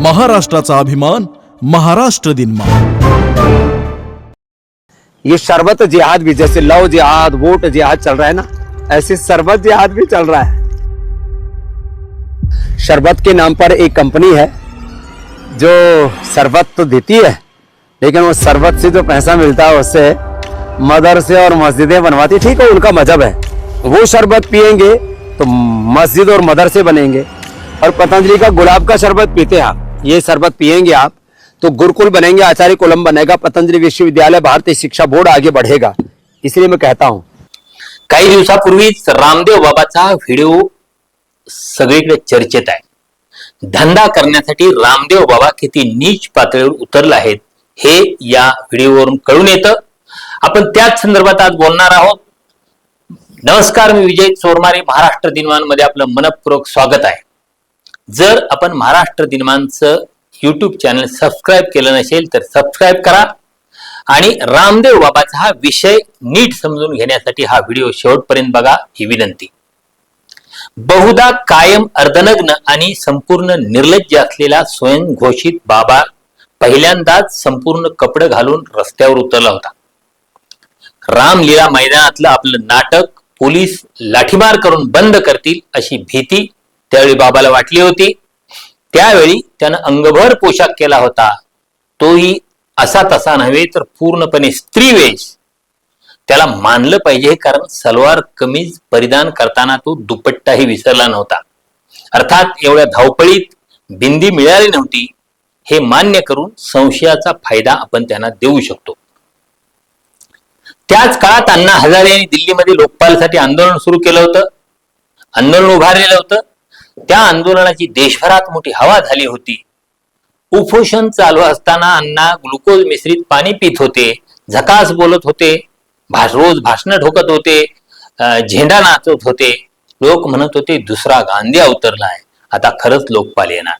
महाराष्ट्राचा अभिमान, महाराष्ट्र दिनमा ये शरबत जिहाद भी, जैसे लव जिहाद वोट जिहाद चल रहा है ना, ऐसे शरबत जिहाद भी चल रहा है। शरबत के नाम पर एक कंपनी है, जो शरबत तो देती है, लेकिन वो शरबत से जो पैसा मिलता है, उससे मदरसे और मस्जिदें बनवाती ठीक है, उनका मज़हब है। वो शरबत पियेंगे तो मस्जिद और मदरसे बनेंगे। और पतंजलि का गुलाब का शरबत पीते हैं आप। ये शरबत पिएंगे आप तो गुरुकुल बनेंगे आचार्य कुलम बनेगा पतंजलि विश्वविद्यालय भारतीय शिक्षा बोर्ड आगे बढ़ेगा। इसलिए मैं कहता हूँ। काही दिवसापूर्वीच रामदेव बाबाचा व्हिडिओ सगळीकडे चर्चेत आहे. धंदा करण्यासाठी रामदेव बाबा किती नीच पातळीवर उतरले आहेत हे या व्हिडिओवरून कळून येतं. आपण त्याच संदर्भात आज बोलणार आहोत. नमस्कार मी विजय चोरमारे महाराष्ट्र दिनमानमध्ये आपलं मनपूर्वक स्वागत आहे. जर आपण महाराष्ट्र दिनमानचं युट्यूब चॅनल सबस्क्राईब केलं नसेल तर सबस्क्राईब करा. आणि रामदेव बाबाचा हा विषय नीट समजून घेण्यासाठी हा व्हिडिओ शेवटपर्यंत बघा ही विनंती. बहुधा कायम अर्धनग्न आणि संपूर्ण निर्लज्ज असलेला स्वयंघोषित बाबा पहिल्यांदाच संपूर्ण कपडे घालून रस्त्यावर उतरला होता. रामलीला मैदानातलं आपलं नाटक पोलीस लाठीमार करून बंद करतील अशी भीती त्यावेळी बाबाला वाटली होती. त्यावेळी त्यानं अंगभर पोशाख केला होता. तोही असा तसा नव्हे तर पूर्णपणे स्त्रीवेश त्याला मानलं पाहिजे कारण सलवार कमीज परिधान करताना तो दुपट्टाही विसरला नव्हता. अर्थात एवढ्या धावपळीत बिंदी मिळाली नव्हती. हे मान्य करून संशयाचा फायदा आपण त्यांना देऊ शकतो. त्याच काळात अण्णा हजारे यांनी दिल्लीमध्ये लोकपालसाठी आंदोलन सुरू केलं होतं. आंदोलन उभारलेलं होतं. त्या आंदोलनाची देशभरात मोठी हवा झाली होती. उपोषण चालू असताना अण्णा ग्लुकोज मिश्रित पाणी पित होते झकास बोलत होते भाष रोज भाषणं ठोकत होते झेंडा नाचत होते. लोक म्हणत होते दुसरा गांधी अवतरलाय. आता खरंच लोकपाल येणार.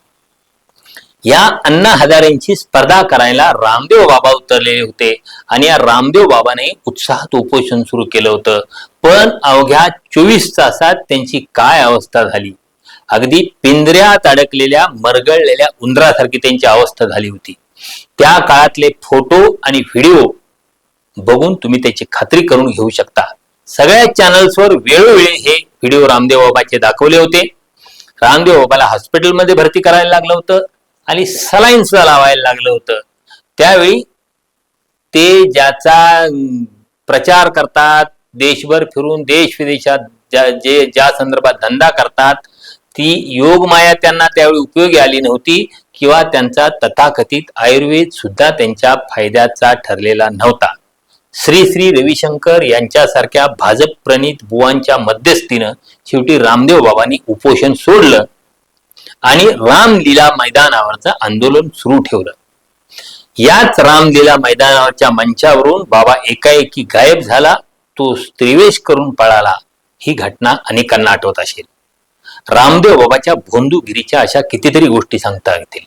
या अण्णा हजारेंची स्पर्धा करायला रामदेव बाबा उतरलेले होते आणि या रामदेव बाबाने उत्साहात उपोषण सुरू केलं होतं. पण अवघ्या चोवीस तासात त्यांची काय अवस्था झाली? अगदी पिंजऱ्यात अडकलेल्या मरगळलेल्या उंदरासारखी त्यांची अवस्था झाली होती. त्या काळातले फोटो आणि व्हिडिओ बघून तुम्ही त्याची खात्री करून घेऊ शकता. सगळ्या चॅनल्सवर वेळोवेळी हे व्हिडिओ रामदेव बाबाचे दाखवले होते. रामदेव बाबाला हॉस्पिटलमध्ये भरती करायला लागलं होतं आणि सलाईन्सला लावायला लागलं होतं. त्यावेळी ते ज्याचा प्रचार करतात देशभर फिरून देश विदेशात ज्या जे ज्या संदर्भात धंदा करतात ती योगमाया त्यांना त्यावेळी उपयोगी आली नव्हती किंवा त्यांचा तथाकथित आयुर्वेद सुद्धा त्यांच्या फायद्याचा ठरलेला नव्हता. श्री श्री रविशंकर यांच्यासारख्या भाजप प्रणित बुवांच्या मध्यस्थीनं शेवटी रामदेव बाबांनी उपोषण सोडलं आणि रामलीला मैदानावरचं आंदोलन सुरू ठेवलं. याच रामलीला मैदानावरच्या मंचावरून बाबा एकाएकी गायब झाला तो स्त्रीवेश करून पळाला. ही घटना अनेकांना आठवत असेल. रामदेव बाबाच्या भोंदूगिरीच्या अशा कितीतरी गोष्टी सांगता येतील.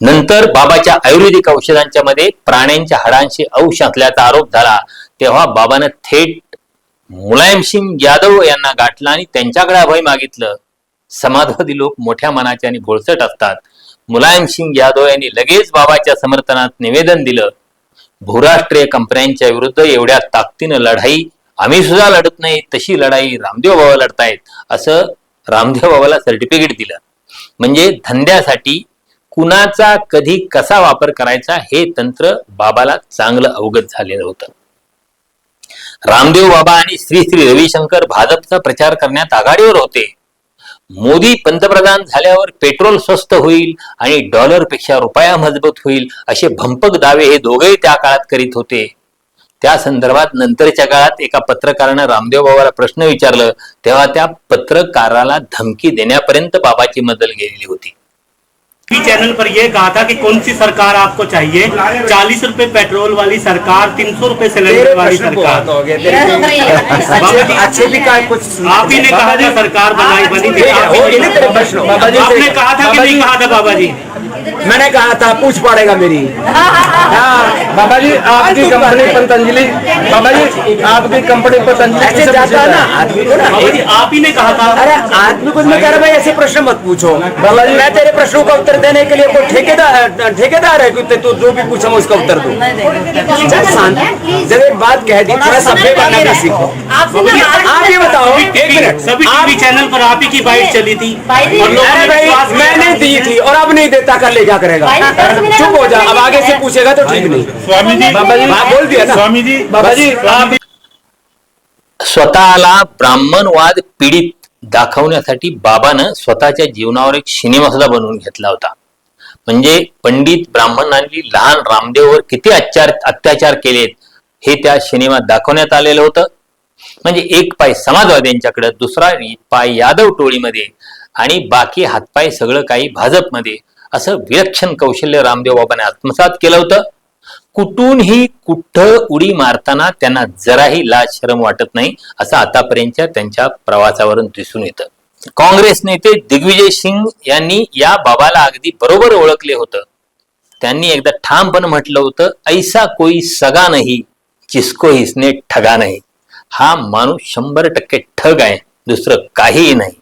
नंतर बाबाच्या आयुर्वेदिक औषधांच्या मध्ये प्राण्यांच्या हाडांशी अंश असल्याचा आरोप झाला तेव्हा बाबानं थेट मुलायमसिंग यादव यांना गाठलं आणि त्यांच्याकडे अभय मागितलं. समाजवादी लोक मोठ्या मनाचे आणि भोळसट असतात. मुलायमसिंग यादव यांनी लगेच बाबाच्या समर्थनात निवेदन दिलं भूराष्ट्रीय कंपन्यांच्या विरुद्ध एवढ्या ताकदीनं लढाई आम्ही सुद्धा लढत नाही तशी लढाई रामदेव बाबा लढतायत असं रामदेव बाबाला सर्टिफिकेट दिलं. म्हणजे धंद्यासाठी कुणाचा कधी कसा वापर करायचा हे तंत्र बाबाला चांगलं अवगत झालेलं होतं. रामदेव बाबा आणि श्री श्री रविशंकर भाजपचा प्रचार करण्यात आघाडीवर होते. मोदी पंतप्रधान झाल्यावर पेट्रोल स्वस्त होईल आणि डॉलरपेक्षा रुपया मजबूत होईल असे भंपक दावे हे दोघेही त्या काळात करीत होते. त्या संदर्भात नंतरच्या काळात एका पत्रकारानं रामदेव बाबाला प्रश्न विचारलं तेव्हा त्या पत्रकाराला धमकी देण्यापर्यंत बाबाची मदल गेलेली होती. टीवी चैनल पर यह कहा था कि कौन सी सरकार आपको चाहिए? चालीस रुपए पेट्रोल वाली सरकार तीन सौ रुपए सिलेंडर वाली सरकार। अच्छे अच्छे भी कुछ आप ही ने कहा था सरकार बनाई बनी थी। प्रश्न, बाबा जी आपने कहा था कि नहीं कहा था बाबा जी? मैंने कहा था पूछ पड़ेगा मेरी। हाँ। बाबा जी आपकी कंपनी पतंजलि बाबा जी आपकी कंपनी पतंजलि ऐसे जाता है ना आदमी को ना आप ही ने कहा था। अरे आदमी को मैं कह रहा भाई ऐसे प्रश्न मत पूछो। बाबा जी- मैं तेरे प्रश्नों का उत्तर देने के लिए कोई ठेकेदार ठेकेदार है कि तू जो भी पूछा मैं उसका उत्तर दूँ। जब एक बात कह दी थोड़ा सभ्य बनना भी सीखो। आप ये बताओ एक मिनट सभी चैनल पर आप ही की बाइट चली थी। मैंने दी थी और अब नहीं देता कर ले क्या करेगा? चुप हो जा अब आगे से पूछेगा तो ठीक नहीं। स्वामी जी बाबा जी बोल दिया ना। स्वामी जी बाबा जी स्वतःला ब्राह्मणवाद पीडित दाखवण्यासाठी बाबानं स्वतःच्या जीवनावर एक सिनेमा सुद्धा बनवून घेतला होता. म्हणजे पंडित ब्राह्मणांनी लहान रामदेववर किती अत्याचार अत्याचार केलेत हे त्या सिनेमात दाखवण्यात आलेलं होतं. म्हणजे एक पाय समाजवाद्यांच्याकडे दुसरा पाय यादव टोळीमध्ये. आणि बाकी हातपाय सगळं काही भाजपमध्ये. असं विलक्षण कौशल्य रामदेव बाबाने आत्मसात केलं होतं. कुठूनही कुठं उडी मारताना त्यांना जराही लाज शरम वाटत नाही असं आतापर्यंतच्या त्यांच्या प्रवासावरून दिसून येतं. काँग्रेस नेते दिग्विजय सिंग यांनी या बाबाला अगदी बरोबर ओळखले होतं. त्यांनी एकदा ठामपण म्हटलं होतं ऐसा कोई सगा नाही जिसको हिसने ठगा नाही. हा माणूस शंभर टक्के ठग आहे दुसरं काहीही नाही.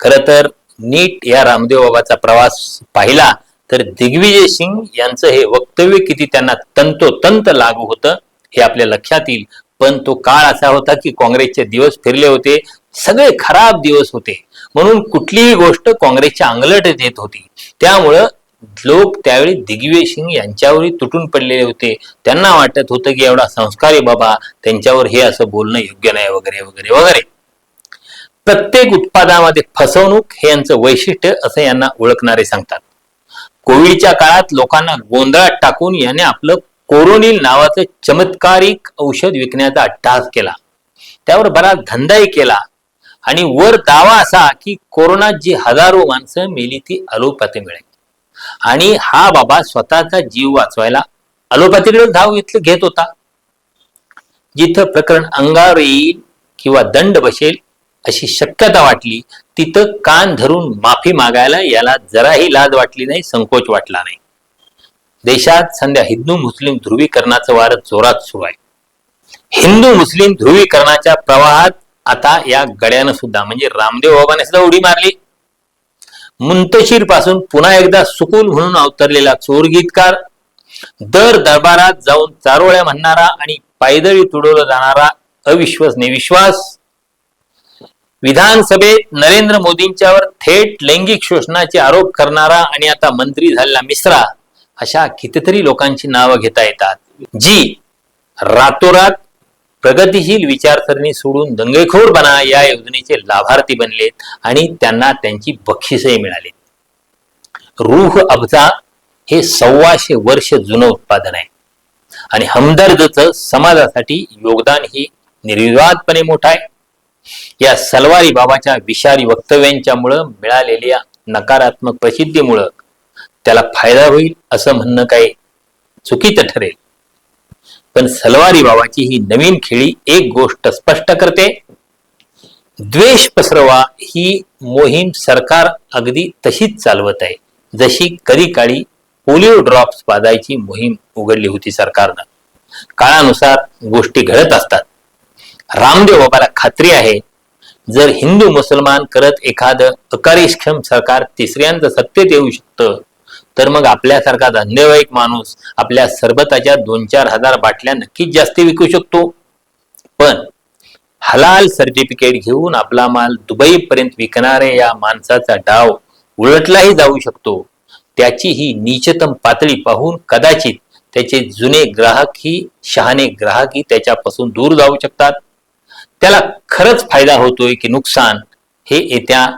खरं तर नीट या रामदेव बाबाचा प्रवास पाहिला तर दिग्विजय सिंग यांचं हे वक्तव्य किती त्यांना तंतोतंत लागू होतं हे आपल्या लक्षात येईल. पण तो काळ असा होता की काँग्रेसचे दिवस फिरले होते सगळे खराब दिवस होते. म्हणून कुठलीही गोष्ट काँग्रेसच्या अंगलट येत होती. त्यामुळं लोक त्यावेळी दिग्विजय सिंग यांच्यावरही तुटून पडलेले होते. त्यांना वाटत होतं की एवढा संस्कारी बाबा त्यांच्यावर हे असं बोलणं योग्य नाही वगैरे वगैरे वगैरे. प्रत्येक उत्पादनामध्ये फसवणूक हे यांचं वैशिष्ट्य असं यांना ओळखणारे सांगतात. कोविडच्या काळात लोकांना गोंधळात टाकून याने आपलं कोरोनिल नावाचं चमत्कारिक औषध विकण्याचा अट्टहास केला. त्यावर बराच धंदाही केला. आणि वर दावा असा की कोरोनात जी हजारो माणसं मेली ती अलोपॅथी मिळेल. आणि हा बाबा स्वतःचा जीव वाचवायला अलोपॅथीकडे धाव घेतलं घेत होता. जिथं प्रकरण अंगावर येईल किंवा दंड बसेल अशी शक्यता वाटली तिथं कान धरून माफी मागायला याला जराही लाज वाटली नाही संकोच वाटला नाही. देशात सध्या हिंदू मुस्लिम ध्रुवीकरणाचं वारं जोरात सुरू आहे. हिंदू मुस्लिम ध्रुवीकरणाच्या प्रवाहात आता या गड्यानं सुद्धा म्हणजे रामदेव बाबाने सुद्धा उडी मारली. मुंतशीरपासून पुन्हा एकदा सुकून म्हणून अवतरलेला चोर गीतकार दर दरबारात जाऊन चारोळ्या म्हणणारा आणि पायदळी तुडवला जाणारा अविश्वास विश्वास विधानसभेत नरेंद्र मोदींच्यावर थेट लैंगिक शोषणाचे आरोप करणारा आणि आता मंत्री झालेला मिश्रा अशा कितीतरी लोकांची नावं घेता येतात जी रातोरात प्रगतिशील विचारसरणी सोडून दंगेखोर बना या योजनेचे लाभार्थी बनलेत आणि त्यांना त्यांची बक्षिसही मिळाली. रूह अब्जा हे सव्वाशे वर्ष जुनं उत्पादन आहे. आणि हमदर्दचं समाजासाठी योगदान ही निर्विवादपणे मोठं आहे. या सलवारी बाबाच्या विषारी वक्तव्यांच्यामुळं मिळालेल्या नकारात्मक प्रसिद्धीमुळं त्याला फायदा होईल असं म्हणणं काही चुकीचं ठरेल. पण सलवारी बाबाची ही नवीन खेळी एक गोष्ट स्पष्ट करते. द्वेष पसरवा ही मोहीम सरकार अगदी तशीच चालवत आहे. जशी कधी काळी पोलिओ ड्रॉप्स पाजायची मोहीम उघडली होती सरकारनं. काळानुसार गोष्टी घडत असतात. रामदेव बाबाला खात्री आहे. जर हिंदू मुसलमान करत एखादं अकार्यक्षम सरकार तिसऱ्यांचं सत्तेत येऊ शकतं तर मग आपल्यासारखा धंदेवाईक माणूस आपल्या सरबताच्या दोन चार हजार बाटल्या नक्कीच जास्ती विकू शकतो. पण हलाल सर्टिफिकेट घेऊन आपला माल दुबई पर्यंत विकणाऱ्या या माणसाचा डाव उलटलाही जाऊ शकतो. त्याची ही नीचतम पातळी पाहून कदाचित त्याचे जुने ग्राहकही शहाणे ग्राहकही त्याच्यापासून दूर जाऊ शकतात. त्याला खरंच फायदा होतोय की नुकसान हे येत्या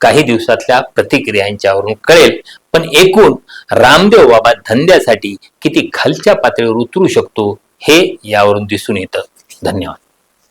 काही दिवसातल्या प्रतिक्रियांच्यावरून कळेल. पण एकूण रामदेव बाबा धंद्यासाठी किती खालच्या पातळीवर उतरू शकतो हे यावरून दिसून येतं. धन्यवाद.